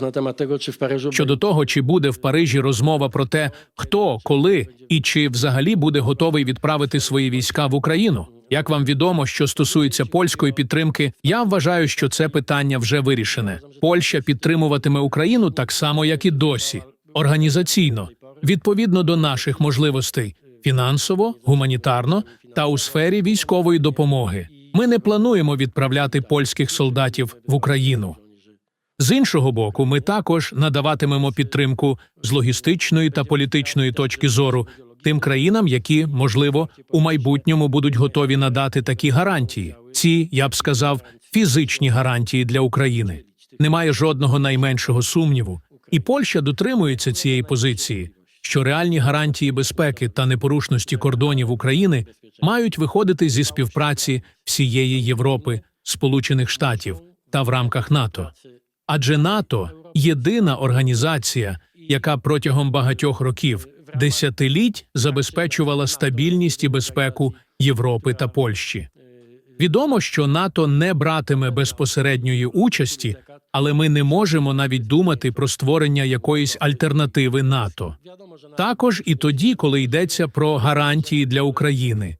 na temat tego, czy w Paryżu Щодо того, чи буде в Парижі розмова про те, хто, коли і чи взагалі буде готовий відправити свої війська в Україну. Як вам відомо, що стосується польської підтримки, я вважаю, що це питання вже вирішене. Польща підтримуватиме Україну так само, як і досі, організаційно, відповідно до наших можливостей фінансово, гуманітарно та у сфері військової допомоги. Ми не плануємо відправляти польських солдатів в Україну. З іншого боку, ми також надаватимемо підтримку з логістичної та політичної точки зору тим країнам, які, можливо, у майбутньому будуть готові надати такі гарантії. Ці, я б сказав, фізичні гарантії для України. Немає жодного найменшого сумніву, і Польща дотримується цієї позиції, що реальні гарантії безпеки та непорушності кордонів України мають виходити зі співпраці всієї Європи, Сполучених Штатів та в рамках НАТО. Адже НАТО єдина організація, яка протягом багатьох років, десятиліть забезпечувала стабільність і безпеку Європи та Польщі. Відомо, що НАТО не братиме безпосередньої участі, але ми не можемо навіть думати про створення якоїсь альтернативи НАТО. Також і тоді, коли йдеться про гарантії для України.